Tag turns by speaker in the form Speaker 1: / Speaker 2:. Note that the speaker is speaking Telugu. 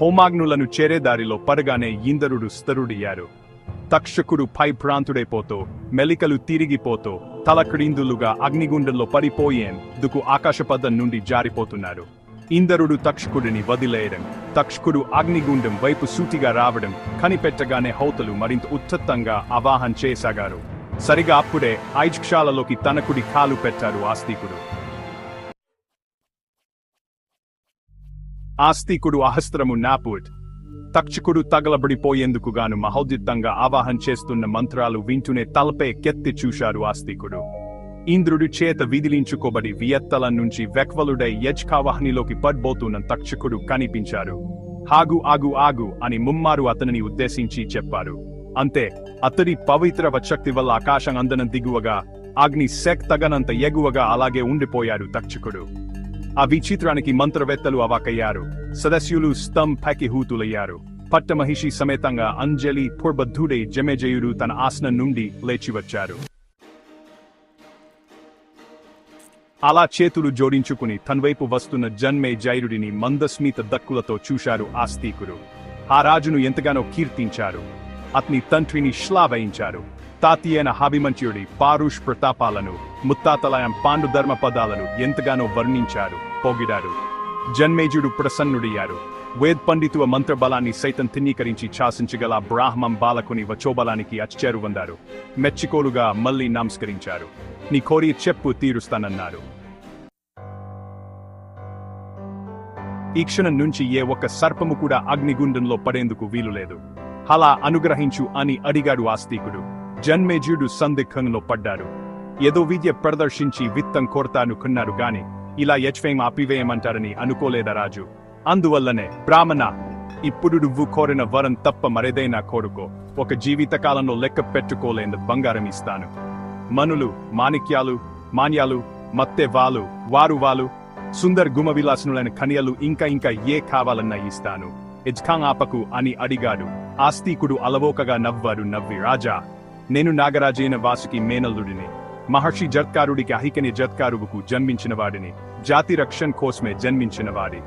Speaker 1: హోమాగ్నులను చేరేదారిలో పరగానే ఇందరుడు స్థరుడయ్యారు. తక్షకుడు పై భ్రాంతుడైపోతూ మెలికలు తిరిగిపోతూ తలక్రిందులుగా అగ్నిగుండంలో పడిపోయేందుకు ఆకాశపదం నుండి జారిపోతున్నారు. ఇందరుడు తక్షకుడిని వదిలేయడం తక్షకుడు అగ్నిగుండం వైపు సూటిగా రావడం కనిపెట్టగానే హౌతలు మరింత ఉత్తంగా ఆవాహన చేసాగారు. సరిగా అప్పుడే ఐజ్క్షాలలోకి తనకుడి కాలు పెట్టారు ఆస్తికుడు. ఆస్తికుడు అహస్త్రము నాపుట్ తక్షకుడు తగలబడిపోయేందుకు గాను ఆవాహన చేస్తున్న మంత్రాలు వింటూనే తలపై కెత్తి చూశారు ఆస్తికుడు. ఇంద్రుడి చేత విదిలించుకోబడి వియత్తల నుంచి వెక్వలుడై యజ్కావాహనిలోకి పడ్బోతున్న తక్షకుడు కనిపించారు. హాగు ఆగు ఆగు అని ముమ్మారు అతనిని ఉద్దేశించి చెప్పారు. అంతే అతడి పవిత్ర శక్తి వల్ల ఆకాశం అందనం దిగువగా అగ్ని సెక్ తగనంత ఎగువగా అలాగే ఉండిపోయారు తక్షకుడు. ఆ విచిత్రానికి మంత్రవేత్తలు అవాకయ్యారు సదస్యులు స్తం హూతులయ్యారు పట్టమహిషి సమేతంగా అంజలి పూర్బద్ధుడై జమేజయుడు తన ఆసనం నుండి లేచివచ్చారు. అలా చేతులు జోడించుకుని తన్వైపు వస్తున్న జన్మే జైరుడిని మందస్మిత దక్కులతో చూశారు ఆస్తికుడు ఆ రాజును ఎంతగానో కీర్తించారు. అతని తండ్రిని శ్లాఘయించారు తాతీయన హాభిమంత్యుడి పారుష్ ప్రతాపాలను ముత్తాతలయం పాండుధర్మ పదాలను ఎంతగానో వర్ణించారు. పోగిడారు. జన్మేజుడు ప్రసన్నుడయ్యారు. వేద్ పండితువ మంత్రబలాన్ని సైతం తిన్నీకరించి శాసించగల బ్రాహ్మం బాలకుని వచోబలానికి అచ్చేరు వందారు మెచ్చికోలుగా మళ్ళీ నమస్కరించారు. నీ కోరి చెప్పు తీరుస్తానన్నారు. ఈ క్షణం నుంచి ఏ ఒక్క సర్పము కూడా అగ్నిగుండంలో పడేందుకు వీలులేదు. అలా అనుగ్రహించు అని అడిగాడు ఆస్తికుడు. జన్మేజుడు సందిగ్ధంలో పడ్డారు. ఏదో విద్య ప్రదర్శించి విత్తం కొడతానుకున్నారు గాని ఇలా యజ్వేం ఆపివేయమంటారని అనుకోలేదా రాజు? అందువల్లనే బ్రాహ్మణ ఇప్పుడు నువ్వు కోరిన వరం తప్ప మరేదైనా కోరుకో. ఒక జీవితకాలంలో లెక్క పెట్టుకోలేని బంగారం ఇస్తాను. మనులు మాణిక్యాలు మాన్యాలు మత్తె వాలు వారు వాలు సుందర్ గుమవిలాసనులైన కన్యలు ఇంకా ఇంకా ఏ కావాలన్నా ఇస్తాను. ఇజ్ఖాం ఆపకు అని అడిగాడు. ఆస్తికుడు అలవోకగా నవ్వాడు నవ్వి రాజా నేను నాగరాజైన వాసుకి మేనల్లుడిని. మహర్షి జత్కారుడికి అహికని జత్కారువుకు జన్మించిన వాడిని జాతి రక్షణ కోసమే జన్మించిన వాడి